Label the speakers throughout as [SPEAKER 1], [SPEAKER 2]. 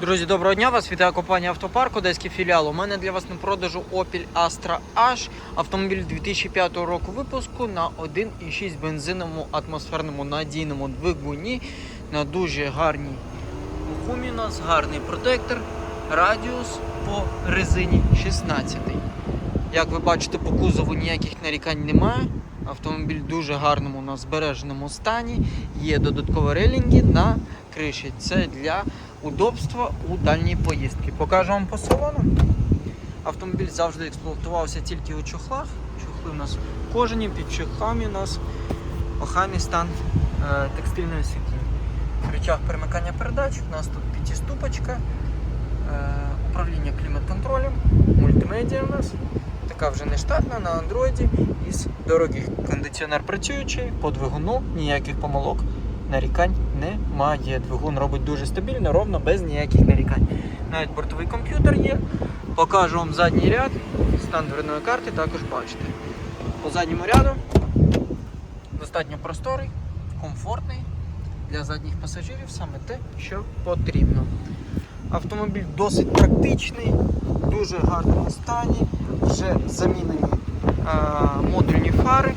[SPEAKER 1] Друзі, доброго дня! Вас вітає компанія Автопарк, Одеський філіал. У мене для вас на продажу Opel Astra H, автомобіль 2005 року випуску на 1,6 бензиновому атмосферному надійному двигуні на дуже гарній гумі. У нас гарний протектор, радіус по резині 16. Як ви бачите, по кузову ніяких нарікань немає. Автомобіль в дуже гарному на збереженому стані. Є додаткові релінги на криші. Це для удобства у дальній поїздки. Покажу вам по салону. Автомобіль завжди експлуатувався тільки у чохлах. Чохли у нас кожені, під чохлами у нас охайний стан е, текстильної сітки. Рычаг перемикання передач. У нас тут п'ятиступочка, е, управління клімат-контролем, мультимедіа у нас. Така вже не штатна на андроїді із дорогих. Кондиціонер працюючий, по двигуну ніяких помилок нарікань немає. Двигун робить дуже стабільно, ровно, без ніяких нарікань. Навіть бортовий комп'ютер є. Покажу вам задній ряд. Стан дверної карти також бачите. По задньому ряду достатньо просторий, комфортний для задніх пасажирів саме те, що потрібно. Автомобіль досить практичний, в дуже гарному стані. Вже замінені е, модульні фари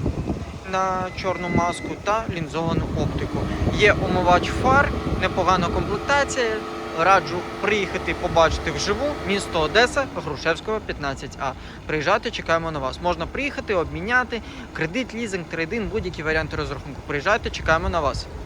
[SPEAKER 1] на чорну маску та лінзовану оптику. Є омивач фар, непогана комплектація. Раджу приїхати побачити вживу місто Одеса, Грушевського 15А. Приїжджати, чекаємо на вас. Можна приїхати, обміняти, кредит, лізинг, трейдинг, будь-які варіанти розрахунку. Приїжджайте, чекаємо на вас.